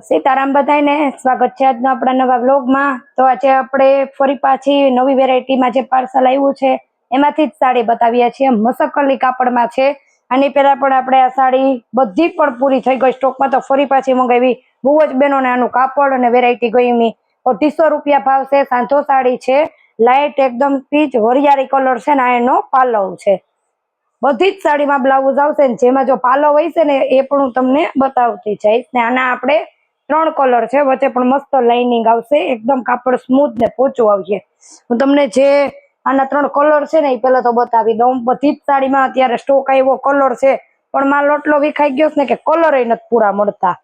સીતારામ બધાને સ્વાગત છે આજના આપણા નવા વ્લોગમાં. તો આજે આપણે ફરી પાછી નવી વેરાયટીમાં જે પાર્સલ આવ્યું છે, એમાંથી જ સાડી બતાવીએ છીએ. મસકલી કાપડમાં છે. આની પહેલાં પણ આપણે આ સાડી બધી પણ પૂરી થઈ ગઈ સ્ટોકમાં, તો ફરી પાછી મંગાવી. બહુ જ બહેનોને આનું કાપડ અને વેરાયટી ગમી અઢીસો રૂપિયા ભાવ છે, સાંધો સાડી છે. લાઇટ એકદમ પીચ વરિયાળી કલર છે ને, આ એનો પાલવ છે. બધી જ સાડીમાં બ્લાઉઝ આવશે ને, જેમાં જો પાલવ હોય છે ને, એ પણ હું તમને બતાવતી જઈશ. ને આના આપણે ત્રણ કલર છે. વચ્ચે પણ મસ્ત લાઇનિંગ આવશે. એકદમ કાપડ સ્મૂથ ને પોચું આવશે. હું તમને જે આના ત્રણ કલર છે ને, એ પહેલા તો બતાવી દઉં. બધી જ સાડીમાં અત્યારે સ્ટોક આવ્યો કલર છે. પણ માલ લોટલો વિખાઈ ગયો ને કે કલર નથી પૂરા મળતા.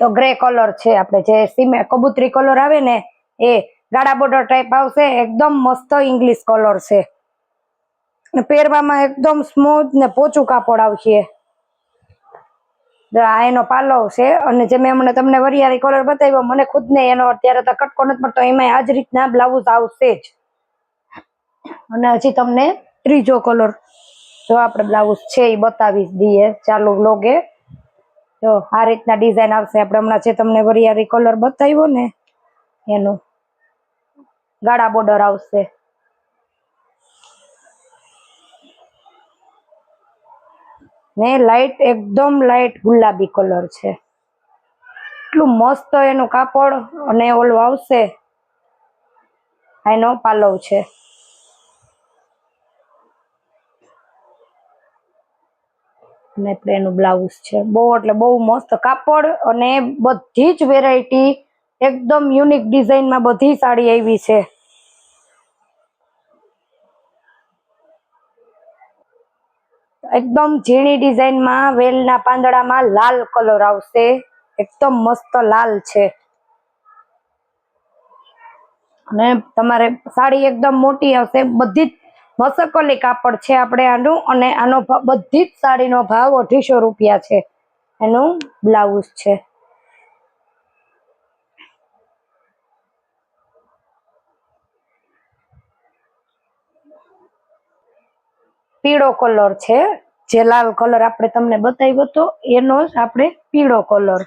તો ગ્રે કલર છે આપણે જે સીમે કબૂતરી કલર આવે ને, એ ગાડા બોર્ડર ટાઈપ આવશે. એકદમ મસ્ત ઇંગ્લિશ કલર છે. પહેરવામાં એકદમ સ્મૂથ ને પોચું કાપડ આવશે. એનો પાલવ છે અને જે મેં હમણાં તમને વરિયાળી કલર બતાવ્યો, મને ખુદને એનો અત્યારે તો કટકો નથી પડતો એમાં આ જ રીતના બ્લાઉઝ આવશે જ. અને હજી તમને ત્રીજો કલર જો આપણે બ્લાઉઝ છે એ બતાવી દઈએ, ચાલુ લોગે જો આ રીતના ડિઝાઇન આવશે. આપણે હમણાં જે તમને વરિયાળી કલર બતાવ્યો ને, એનું ગાળા બોર્ડર આવશે. ને લાઈટ એકદમ લાઈટ ગુલાબી કલર છે. એટલું મસ્ત એનું કાપડ અને ઓલું આવશે. એનો પાલવ છે. આપણે એનું બ્લાઉઝ છે. બહુ એટલે બહુ મસ્ત કાપડ અને બધી જ વેરાયટી એકદમ યુનિક ડિઝાઇનમાં બધી સાડી આવી છે. એકદમ ઝીણી ડિઝાઇનમાં વેલના પાંદડામાં લાલ કલર આવશે. એકદમ મસ્ત લાલ છે. અને તમારે સાડી એકદમ મોટી આવશે. બધી જ મસકલી કાપડ છે આપણે આનું અને આનો બધી જ સાડીનો ભાવ અઢીસો રૂપિયા છે. એનું બ્લાઉઝ છે. પીળો કલર છે, જે લાલ કલર આપણે તમને બતાવ્યો હતો એનો જ આપણે પીળો કલર.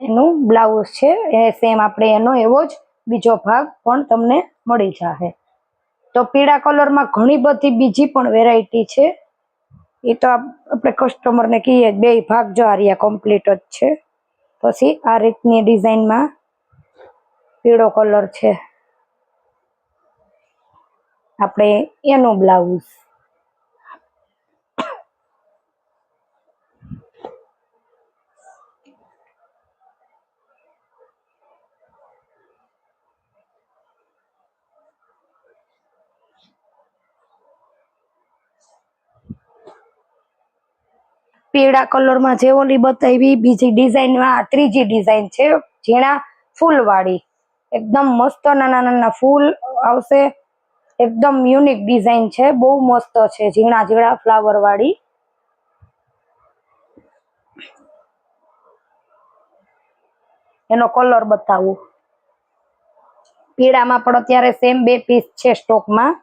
એનું બ્લાઉઝ છે, એ સેમ આપણે એનો એવો જ બીજો ભાગ પણ તમને મળી જશે તો પીળા કલરમાં ઘણી બધી બીજી પણ વેરાયટી છે. એ તો આપણે કસ્ટમરને કહીએ બે ભાગ જો આ રહ્યા કમ્પ્લીટ જ છે. પછી આ રીતની ડિઝાઇનમાં પીળો કલર છે. આપણે એનો બ્લાઉઝ. પીળા કલરમાં જે ઓલી બતાવી, બીજી ડિઝાઇનમાં ત્રીજી ડિઝાઇન છે, ઝીણા ફૂલ વાળી એકદમ મસ્ત નાના નાના ફૂલ આવશે. એકદમ યુનિક ડિઝાઇન છે. બહુ મસ્ત છે. ઝીણા ઝીણા ફ્લાવર વાળી. એનો કલર બતાવું. પીળામાં પણ અત્યારે સેમ બે પીસ છે સ્ટોકમાં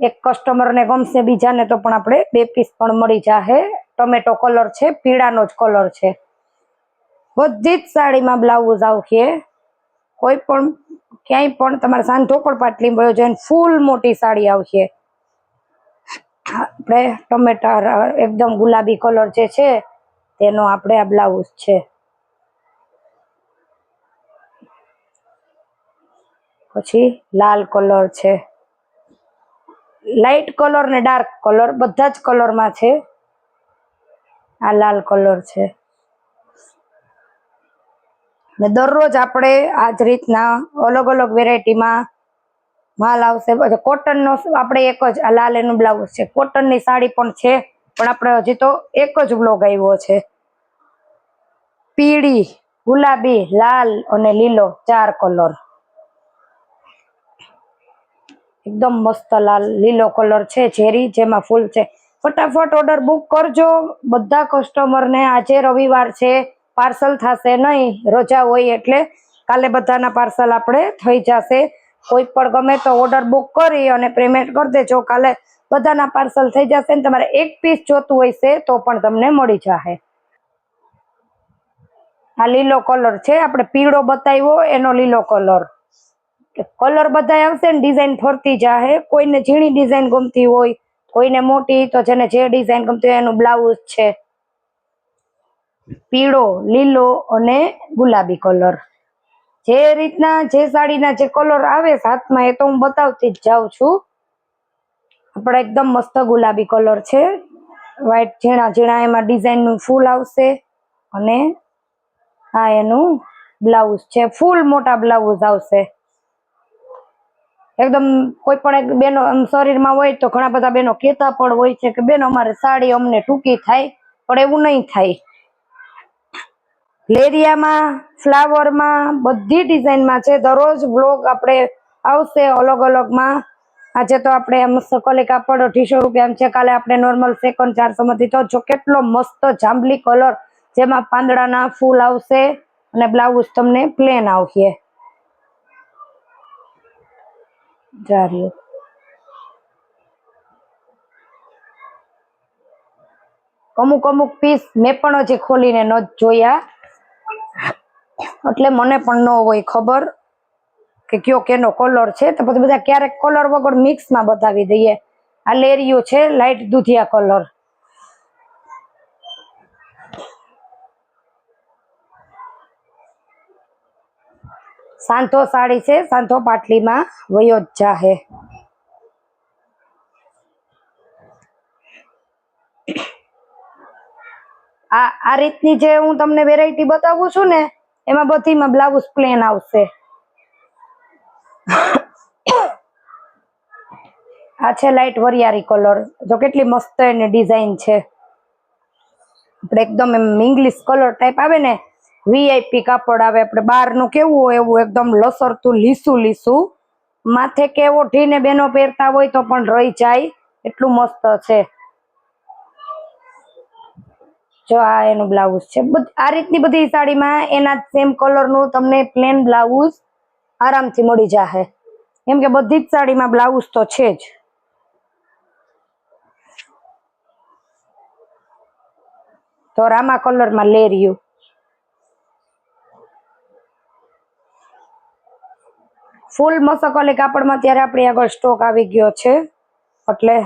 એક કસ્ટમરને ગમશે બીજાને તો પણ આપણે બે પીસ પણ મળી જશે ટમેટો કલર છે, પીળાનો જ કલર છે. બધી જ સાડીમાં બ્લાઉઝ આવશે. કોઈ પણ ક્યાંય પણ તમારે સાંધો પણ પાટલી વયો ફૂલ મોટી સાડી આવશે. આપણે ટમેટા એકદમ ગુલાબી કલર જે છે, તેનો આપણે આ બ્લાઉઝ છે. પછી લાલ કલર છે. લાઇટ કલર ને ડાર્ક કલર, બધા જ કલરમાં છે. આ લાલ કલર છે. ને દરરોજ આપણે આ જ રીતના અલગ અલગ વેરાયટીમાં માલ આવશે. પછી કોટનનો આપણે એક જ, આ લાલ એનું બ્લાઉઝ છે. કોટનની સાડી પણ છે, પણ આપણે હજી તો એક જ બ્લોગ આવ્યો છે. પીળી, ગુલાબી, લાલ અને લીલો, ચાર કલર એકદમ મસ્ત લાલ, લીલો કલર છે, ઝેરી, જેમાં ફૂલ છે. ફટાફટ ઓર્ડર બુક કરજો. બધા કસ્ટમરને આજે રવિવાર છે. પાર્સલ થશે નહીં, રજા હોય એટલે કાલે બધાના પાર્સલ આપણે થઈ જશે. કોઈ પણ ગમે તો ઓર્ડર બુક કરી અને પેમેન્ટ કરી દેજો. કાલે બધાના પાર્સલ થઈ જશે ને તમારે એક પીસ જોતું હોય છે તો પણ તમને મળી જશે આ લીલો કલર છે, આપણે પીળો બતાવ્યો, એનો લીલો કલર કલર બધા આવશે ને ડિઝાઇન ફરતી જાહે. કોઈને ઝીણી ડિઝાઇન ગમતી હોય, કોઈને મોટી, તો જેને જે ડિઝાઇન ગમતી હોય એનું બ્લાઉઝ છે. પીળો, લીલો અને ગુલાબી કલર જે રીતના, જે સાડીના જે કલર આવે હાથમાં એ તો હું બતાવતી જ જાઉં છું. આપણે એકદમ મસ્ત ગુલાબી કલર છે. વ્હાઈટ ઝીણા ઝીણા એમાં ડિઝાઇનનું ફૂલ આવશે અને આ એનું બ્લાઉઝ છે. ફૂલ મોટા બ્લાઉઝ આવશે. એકદમ કોઈ પણ એક બેનો શરીરમાં હોય તો ઘણા બધા બેનો કહેતા પણ હોય છે કે બેન, અમારે સાડી અમને ટૂંકી થાય, પણ એવું નહીં થાય. લેરિયામાં, ફ્લાવરમાં, બધી ડિઝાઇનમાં છે. દરરોજ બ્લોગ આપણે આવશે અલગ અલગમાં. આજે તો આપણે આમ સકલે કાપડ અઢીસો રૂપિયા છે, કાલે આપણે નોર્મલ સેકન્ડ ચારસો માંથી તો જો કેટલો મસ્ત જાંબલી કલર જેમાં પાંદડાના ફૂલ આવશે અને બ્લાઉઝ તમને પ્લેન આવશે. જાર્યું અમુક અમુક પીસ મેં પણ હજી ખોલીને ન જોયા. એટલે મને પણ ન હોય ખબર કે કયો કેનો કલર છે. તો પછી બધા ક્યારેક કલર વગર મિક્સમાં બતાવી દઈએ. આ લેરિયો છે લાઈટ દૂધિયા કલર સાંથો સાડી છે સાંથો પાટલીમાં વયો જાહે. આ આ રીતની જે હું તમને વેરાયટી બતાવું છું ને એમાં બધીમાં બ્લાઉઝ પ્લેન આવશે. આ છે લાઈટ વરિયાળી કલર જો કેટલી મસ્ત એની ડિઝાઇન છે. આપણે એકદમ એમ ઇંગ્લિશ કલર ટાઈપ આવે ને વીઆઈપી કાપડ આવે. આપણે બહારનું કેવું હોય એવું એકદમ લસરતું, લીસું લીસું. માથે કેવો ઢીને બેનો પહેરતા હોય તો પણ રહી જાય. એટલું મસ્ત છે. જો આ એનું બ્લાઉઝ છે. આ રીતની બધી સાડીમાં એના સેમ કલરનું તમને પ્લેન બ્લાઉઝ આરામથી મળી જાહે. કેમ કે બધી જ સાડીમાં બ્લાઉઝ તો છે જ. તો રામા કલરમાં લેરિયું ફૂલ મસકોલી કાપડમાં ત્યારે આપણી આગળ સ્ટોક આવી ગયો છે. એટલે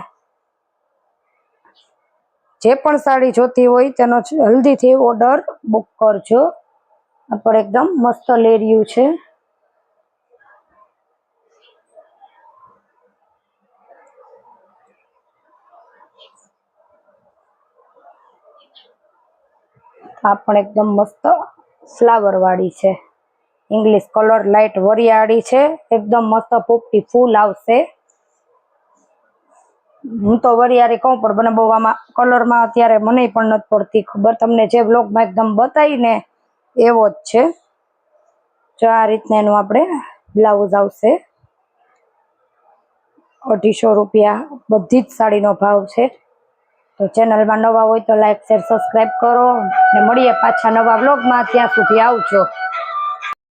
જે પણ સાડી જોતી હોય તેનો જલ્દીથી ઓર્ડર બુક કરજો. પણ એકદમ મસ્ત લેરિયું છે. આ પણ એકદમ મસ્ત ફ્લાવર વાળી છે. ઇંગ્લિશ કલર લાઈટ વરિયાળી છે. એકદમ મસ્ત પોપટી ફૂલ આવશે. હું તો વરિયારે કહું, પણ મને બહુ આમાં કલરમાં અત્યારે મને પણ નથી પડતી ખબર. તમને જે બ્લોગમાં એકદમ બતાવીને એવો જ છે. જો આ રીતના એનું આપણે બ્લાઉઝ આવશે. અઢીસો રૂપિયા, બધી જ સાડીનો ભાવ છે. તો ચેનલમાં નવા હોય તો લાઈક શેર સબસ્ક્રાઈબ કરો. ને મળીએ પાછા નવા બ્લોગમાં ત્યાં સુધી આવજો.